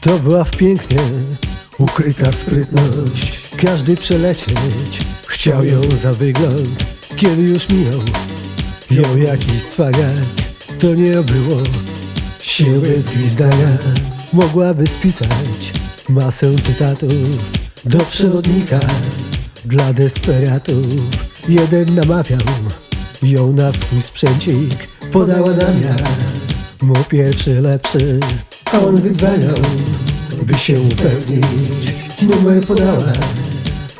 To była w pięknie ukryta sprytność. Każdy przelecieć chciał ją za wygląd. Kiedy już minął ją jakiś cwaniak To nie było siły zgwizdania. Mogłaby spisać masę cytatów Do przewodnika dla desperatów. Jeden namawiał ją na swój sprzęcik Podała namiar mu pierwszy lepszy A on wydzwaniał, by się upewnić. Numer podała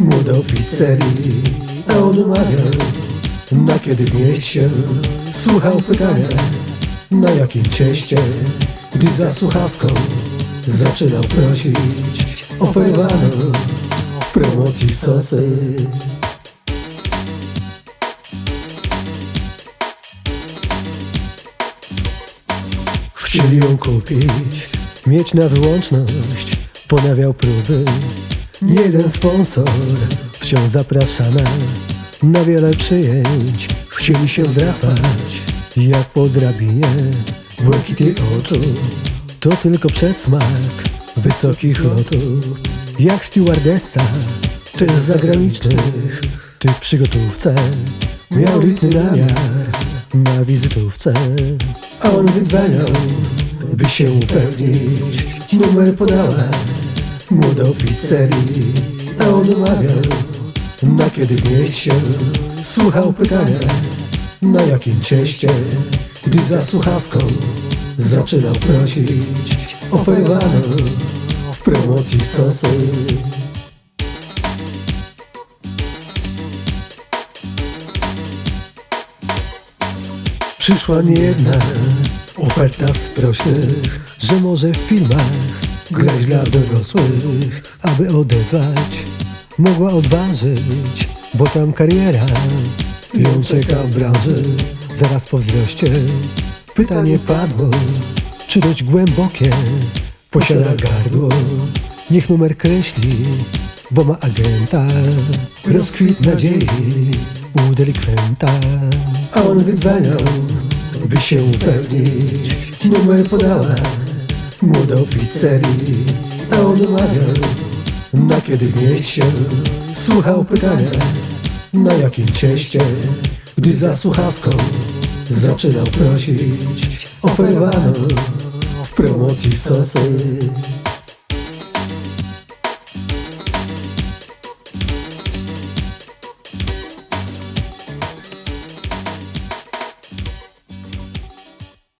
mu do pizzerii A on umawiał, na kiedy wnieść się Słuchał pytania, na jakim cieście Gdy za słuchawką zaczynał prosić. Oferowano w promocji sosy Chcieli ją kupić, mieć na wyłączność Ponawiał próby. Nie jeden sponsor Wciąż zapraszana Na wiele przyjęć Chcieli się wdrapać. Jak po drabinie Błękit jej oczu. To tylko przedsmak Wysokich lotów. Jak stewardessa Też zagranicznych. Ty przygotówce Miał litny namiar na wizytówce. A on wydzwaniał, by się upewnić. Numer podała mu do pizzerii. A on umawiał, na kiedy się. Słuchał pytania, na jakim cieście. Gdy za słuchawką zaczynał prosić Oferowano w promocji sosy Przyszła niejedna oferta z prośnych, że może w filmach grać dla dorosłych, aby odezwać. Mogła odważyć, bo tam kariera ją czeka w branży. Zaraz po wzroście pytanie padło, czy dość głębokie posiada gardło. Niech numer kreśli, bo ma agenta, rozkwit nadziei u delikwenta. A on wydzwaniał, by się upewnić. Numer podała mu do pizzerii. A on umawiał, na kiedy wnieść się Słuchał pytania, na jakim cieście Gdy za słuchawką zaczynał prosić. Oferowano w promocji sosy